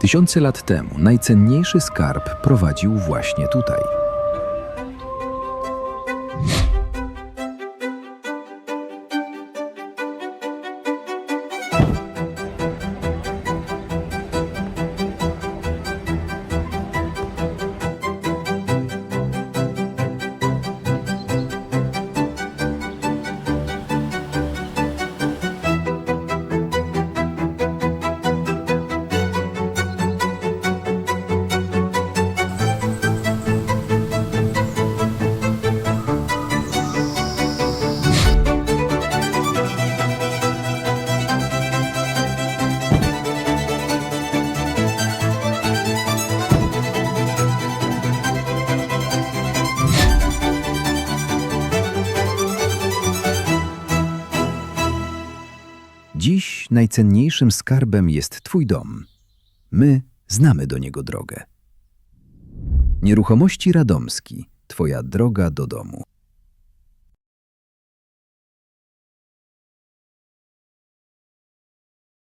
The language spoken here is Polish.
Tysiące lat temu najcenniejszy skarb prowadził właśnie tutaj. Dziś najcenniejszym skarbem jest Twój dom. My znamy do niego drogę. Nieruchomości Radomski Twoja droga do domu.